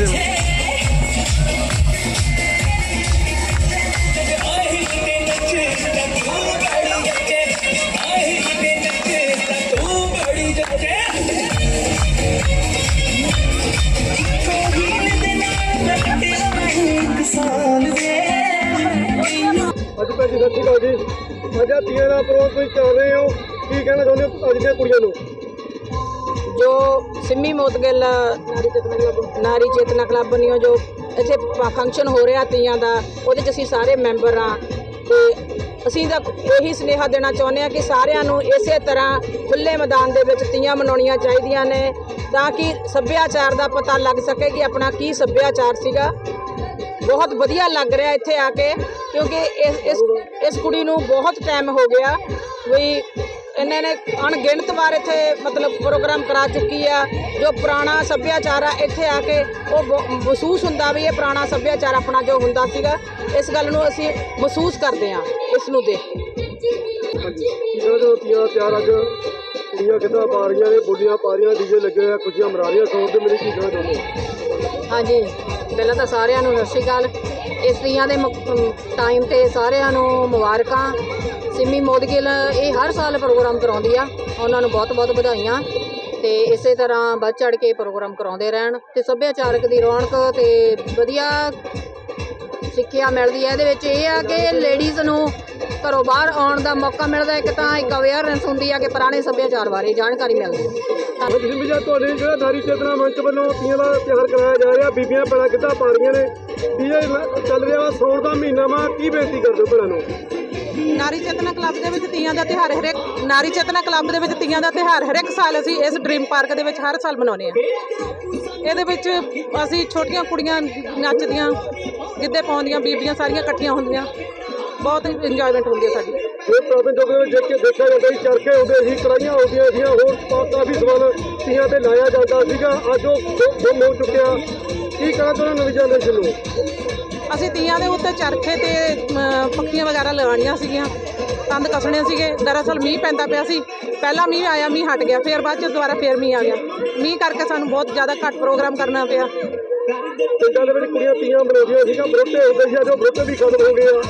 ਚਾਹੁੰਦੇ ਅੱਜ ਭਾਜੀ ਸਤਿ ਸ਼੍ਰੀ ਅਕਾਲ ਜੀ। ਅੱਜ ਆਹ ਤੀਆਂ ਦਾ ਪ੍ਰੋਗਰਾਮ ਤੁਸੀਂ ਚੱਲ ਰਹੇ ਹੋ। ਕੀ ਕਹਿਣਾ ਚਾਹੁੰਦੇ ਹੋ ਅੱਜ ਦੀਆਂ ਕੁੜੀਆਂ ਨੂੰ? ਜੋ ਸਿੰਮੀ ਮੋਦਗਿੱਲ ਨਾਰੀ ਚੇਤਨਾ ਕਲੱਬ ਬਣਿਓ ਜੋ ਇੱਥੇ ਫੰਕਸ਼ਨ ਹੋ ਰਿਹਾ ਤੀਆਂ ਦਾ, ਉਹਦੇ 'ਚ ਅਸੀਂ ਸਾਰੇ ਮੈਂਬਰ ਆ ਤੇ ਅਸੀਂ ਤਾਂ ਇਹੀ ਸੁਨੇਹਾ ਦੇਣਾ ਚਾਹੁੰਦੇ ਆ ਕਿ ਸਾਰਿਆਂ ਨੂੰ ਇਸੇ ਤਰ੍ਹਾਂ ਖੁੱਲੇ ਮੈਦਾਨ ਦੇ ਵਿੱਚ ਤੀਆਂ ਮਨਾਉਣੀਆਂ ਚਾਹੀਦੀਆਂ ਨੇ, ਤਾਂ ਕਿ ਸੱਭਿਆਚਾਰ ਦਾ ਪਤਾ ਲੱਗ ਸਕੇ ਕਿ ਆਪਣਾ ਕੀ ਸੱਭਿਆਚਾਰ ਸੀਗਾ। ਬਹੁਤ ਵਧੀਆ ਲੱਗ ਰਿਹਾ ਇੱਥੇ ਆ ਕੇ, ਕਿਉਂਕਿ ਇਸ ਇਸ ਕੁੜੀ ਨੂੰ ਬਹੁਤ ਟਾਈਮ ਹੋ ਗਿਆ, ਵੀ ਇਹਨਾਂ ਨੇ ਅਣਗਿਣਤ ਵਾਰ ਇੱਥੇ ਮਤਲਬ ਪ੍ਰੋਗਰਾਮ ਕਰਾ ਚੁੱਕੀ ਆ ਜੋ ਪੁਰਾਣਾ ਸੱਭਿਆਚਾਰ ਆ ਇੱਥੇ ਆ ਕੇ ਉਹ ਮਹਿਸੂਸ ਹੁੰਦਾ ਵੀ ਇਹ ਪੁਰਾਣਾ ਸੱਭਿਆਚਾਰ ਆਪਣਾ ਜੋ ਹੁੰਦਾ ਸੀਗਾ ਇਸ ਗੱਲ ਨੂੰ ਅਸੀਂ ਮਹਿਸੂਸ ਕਰਦੇ ਆ ਇਸ ਨੂੰ ਦੇਖ ਅੱਜ ਕੁੜੀਆਂ ਕਿੱਦਾਂ ਪਾ ਰਹੀਆਂ ਨੇ ਬੋਲੀਆਂ ਪਾ ਰਹੀਆਂ ਡੀਜੇ ਲੱਗੇ ਖੁਸ਼ੀਆਂ ਰਹੀਆਂ ਮੇਰੇ ਕੀ ਕਹਿਣਾ ਚਾਹੁੰਦੇ ਹੋ ਹਾਂਜੀ। ਪਹਿਲਾਂ ਤਾਂ ਸਾਰਿਆਂ ਨੂੰ ਸਤਿ ਸ਼੍ਰੀ ਅਕਾਲ। ਇਸ ਤੀਆਂ ਦੇ ਟਾਈਮ ਤੇ ਸਾਰਿਆਂ ਨੂੰ ਮੁਬਾਰਕਾਂ। ਸਿੰਮੀ ਮੋਦਗਿਲ, ਇਹ ਹਰ ਸਾਲ ਪ੍ਰੋਗਰਾਮ ਕਰਾਉਂਦੀ ਆ। ਉਹਨਾਂ ਨੂੰ ਬਹੁਤ ਬਹੁਤ ਵਧਾਈਆਂ। ਤੇ ਇਸੇ ਤਰ੍ਹਾਂ ਵੱਧ ਚੜ ਕੇ ਪ੍ਰੋਗਰਾਮ ਕਰਾਉਂਦੇ ਰਹਿਣ। ਤੇ ਸੱਭਿਆਚਾਰਕ ਦੀ ਰੌਣਕ ਤੇ ਵਧੀਆ ਸਿੱਖਿਆ ਮਿਲਦੀ ਹੈ ਇਹਦੇ ਵਿੱਚ ਇਹ ਆ ਕਿ ਲੇਡੀਜ਼ ਨੂੰ ਘਰੋਂ ਬਾਹਰ ਆਉਣ ਦਾ ਮੌਕਾ ਮਿਲਦਾ। ਇੱਕ ਤਾਂ ਇੱਕ ਅਵੇਅਰਨੈਸ ਹੁੰਦੀ ਆ ਕਿ ਪੁਰਾਣੇ ਸੱਭਿਆਚਾਰ ਬਾਰੇ ਜਾਣਕਾਰੀ ਮਿਲਦੀ ਹੈ ਜੀ ਤੁਹਾਡੇ ਜਿਹੜਾ ਨਾਰੀ ਚੇਤਨਾ ਮੰਚ ਵੱਲੋਂ ਤੀਆਂ ਦਾ ਤਿਉਹਾਰ ਕਰਾਇਆ ਜਾ ਰਿਹਾ। ਬੀਬੀਆਂ ਭੈਣਾਂ ਕਿੱਦਾਂ ਪਾ ਰਹੀਆਂ ਨੇ? ਡੀਜੇ ਚੱਲ ਰਿਹਾ ਵਾ ਸੌਣ ਦਾ ਮਹੀਨਾ ਵਾ ਕੀ ਬੇਨਤੀ ਕਰਦੇ ਹੋ ਭੈਣਾਂ ਨੂੰ? ਨਾਰੀ ਚੇਤਨਾ ਕਲੱਬ ਦੇ ਵਿੱਚ ਤੀਆਂ ਦਾ ਤਿਉਹਾਰ ਹਰੇਕ ਨਾਰੀ ਚੇਤਨਾ ਕਲੱਬ ਦੇ ਵਿੱਚ ਤੀਆਂ ਦਾ ਤਿਉਹਾਰ ਹਰੇਕ ਸਾਲ ਅਸੀਂ ਇਸ ਡ੍ਰੀਮ ਪਾਰਕ ਦੇ ਵਿੱਚ ਹਰ ਸਾਲ ਮਨਾਉਂਦੇ ਆ ਇਹਦੇ ਵਿੱਚ ਅਸੀਂ ਛੋਟੀਆਂ ਕੁੜੀਆਂ ਨੱਚਦੀਆਂ ਗਿੱਧੇ ਪਾਉਂਦੀਆਂ ਬੀਬੀਆਂ ਸਾਰੀਆਂ ਇਕੱਠੀਆਂ ਹੁੰਦੀਆਂ। ਬਹੁਤ ਇੰਜੋਇਮੈਂਟ ਹੁੰਦੀ ਹੈ ਸਾਡੀ। ਇਹ ਯੁੱਗ ਦੇ ਵਿੱਚ ਦੇਖ ਕੇ ਦੇਖਿਆ ਜਾਂਦਾ ਸੀ ਚਰਖੇ ਹੁੰਦੇ ਸੀ ਕੜਾਈਆਂ ਹੁੰਦੀਆਂ ਸੀਗੀਆਂ ਹੋਰ ਕਾ- ਕਾਫੀ ਸਵਾਲ ਤੀਆਂ ਤੇ ਲਾਇਆ ਜਾਂਦਾ ਸੀਗਾ। ਅੱਜ ਉਹ ਗੁੰਮ ਹੋ ਚੁੱਕਿਆ। ਕੀ ਕਹਿਣਾ ਚਾਹੁੰਦੇ ਨਵੀਂ ਜਨਰੇਸ਼ਨ ਨੂੰ ਅਸੀਂ ਤੀਆਂ ਦੇ ਉੱਤੇ ਚਰਖੇ ਤੇ ਪੱਖੀਆਂ ਵਗੈਰਾ ਲਗਾਉਣੀਆਂ ਸੀਗੀਆਂ ਤੰਦ ਕੱਸਣੇ ਸੀਗੇ। ਦਰਅਸਲ ਮੀਂਹ ਪੈਂਦਾ ਪਿਆ ਸੀ। ਪਹਿਲਾਂ ਮੀਂਹ ਆਇਆ ਮੀਂਹ ਹਟ ਗਿਆ ਫਿਰ ਬਾਅਦ ਚ ਦੁਬਾਰਾ ਫਿਰ ਮੀਂਹ ਆ ਗਿਆ। ਮੀਂਹ ਕਰਕੇ ਸਾਨੂੰ ਬਹੁਤ ਜ਼ਿਆਦਾ ਘੱਟ ਪ੍ਰੋਗਰਾਮ ਕਰਨਾ ਪਿਆ। ਪਿੰਡਾਂ ਦੇ ਵਿੱਚ ਕੁੜੀਆਂ ਤੀਆਂ ਮਨਾਉਂਦੀਆਂ ਸੀਗਾ ਬਰੋਟੇ ਹੁੰਦੇ ਸੀ ਜੋ ਬਰੋਟੇ ਵੀ ਖਤਮ ਹੋ ਗਏ ਆ।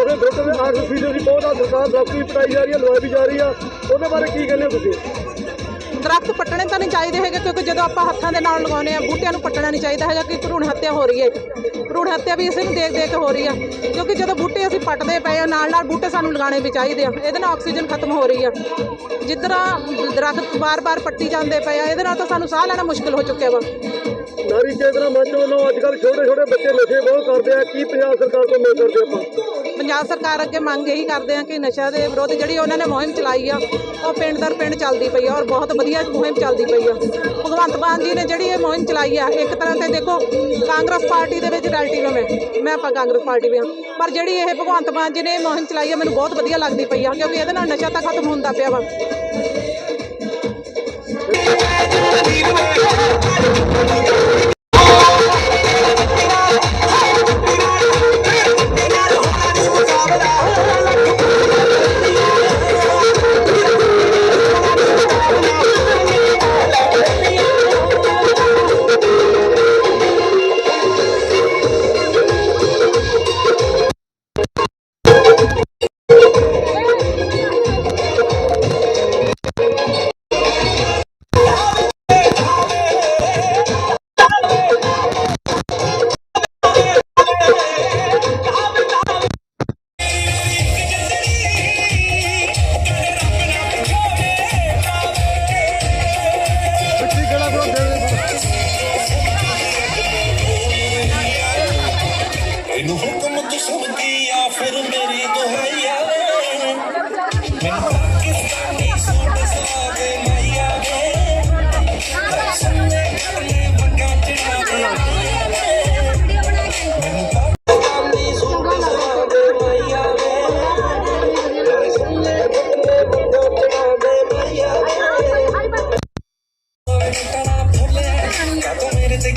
ਉਹਦੇ ਬਰੋਟੇ ਦੇ ਆਖਰ ਫੀਚਰ ਵੀ ਬਹੁਤ ਆ ਸਰਕਾਰ ਵੀ ਪਟਾਈ ਜਾ ਰਹੀ ਹੈ ਲਵਾਈ ਵੀ ਜਾ ਰਹੀ ਆ। ਉਹਦੇ ਬਾਰੇ ਕੀ ਕਹਿੰਦੇ ਹੋ ਤੁਸੀਂ? ਦਰਖਤ ਪੱਟਣੇ ਤਾਂ ਨਹੀਂ ਚਾਹੀਦੇ ਹੈਗੇ ਕਿਉਂਕਿ ਜਦੋਂ ਆਪਾਂ ਹੱਥਾਂ ਦੇ ਨਾਲ ਲਗਾਉਂਦੇ ਆ ਬੂਟਿਆਂ ਨੂੰ ਪੱਟਣਾ ਨਹੀਂ ਚਾਹੀਦਾ ਹੈਗਾ ਕਿ ਭਰੂਣ ਹੱਤਿਆ ਹੋ ਰਹੀ ਹੈ। ਭਰੂਣ ਹੱਤਿਆ ਵੀ ਇਸੇ ਨੂੰ ਦੇਖ ਦੇਖ ਕੇ ਹੋ ਰਹੀ ਆ। ਕਿਉਂਕਿ ਜਦੋਂ ਬੂਟੇ ਅਸੀਂ ਪੱਟਦੇ ਪਏ ਆ, ਨਾਲ ਨਾਲ ਬੂਟੇ ਸਾਨੂੰ ਲਗਾਉਣੇ ਵੀ ਚਾਹੀਦੇ ਆ। ਇਹਦੇ ਨਾਲ ਆਕਸੀਜਨ ਖਤਮ ਹੋ ਰਹੀ ਆ। ਜਿੱਦਾਂ ਦਰਖਤ ਬਾਰ-ਬਾਰ ਪੱਟੀ ਜਾਂਦੇ ਪਏ ਆ, ਇਹਦੇ ਨਾਲ ਤਾਂ ਸਾਨੂੰ ਸਾਹ ਲੈਣਾ ਮੁਸ਼ਕਲ ਹੋ ਚੁੱਕਿਆ ਵਾ। ਨਾਰੀ ਚੇਤਨਾ ਮੰਚ ਵੱਲੋਂ ਅੱਜ ਕੱਲ੍ਹ ਛੋਟੇ ਛੋਟੇ ਬੱਚੇ ਨਸ਼ੇ ਬਹੁਤ ਕਰਦੇ ਆ। ਕੀ ਪੰਜਾਬ ਸਰਕਾਰ ਤੋਂ ਮੰਗ ਕਰਦੇ ਆਪਾਂ? ਪੰਜਾਬ ਸਰਕਾਰ ਅੱਗੇ ਮੰਗ ਇਹੀ ਕਰਦੇ ਆ ਕਿ ਨਸ਼ਾ ਦੇ ਵਿਰੋਧ ਜਿਹੜੀ ਉਹਨਾਂ ਨੇ ਮੁਹਿੰਮ ਚਲਾਈ ਆ, ਉਹ ਪਿੰਡ ਦਰ ਪਿੰਡ ਚੱਲਦੀ ਪਈ ਆ ਔਰ ਬਹੁਤ ਵਧੀਆ ਮੁਹਿੰਮ ਚੱਲਦੀ ਪਈ ਆ। ਭਗਵੰਤ ਮਾਨ ਜੀ ਨੇ ਜਿਹੜੀ ਇਹ ਮੁਹਿੰਮ ਚਲਾਈ ਆ, ਇੱਕ ਤਰ੍ਹਾਂ ਤੇ ਦੇਖੋ ਕਾਂਗਰਸ ਪਾਰਟੀ ਦੇ ਵਿੱਚ ਰੈਲੇਟਿਵ ਹੈ ਮੈਂ ਆਪਾਂ ਕਾਂਗਰਸ ਪਾਰਟੀ ਵੀ ਹਾਂ ਪਰ ਜਿਹੜੀ ਇਹ ਭਗਵੰਤ ਮਾਨ ਜੀ ਨੇ ਇਹ ਮੁਹਿੰਮ ਚਲਾਈ ਆ, ਮੈਨੂੰ ਬਹੁਤ ਵਧੀਆ ਲੱਗਦੀ ਪਈ ਆ, ਕਿਉਂਕਿ ਇਹਦੇ ਨਾਲ ਨਸ਼ਾ ਤਾਂ ਖਤਮ ਹੁੰਦਾ ਪਿਆ ਵਾ।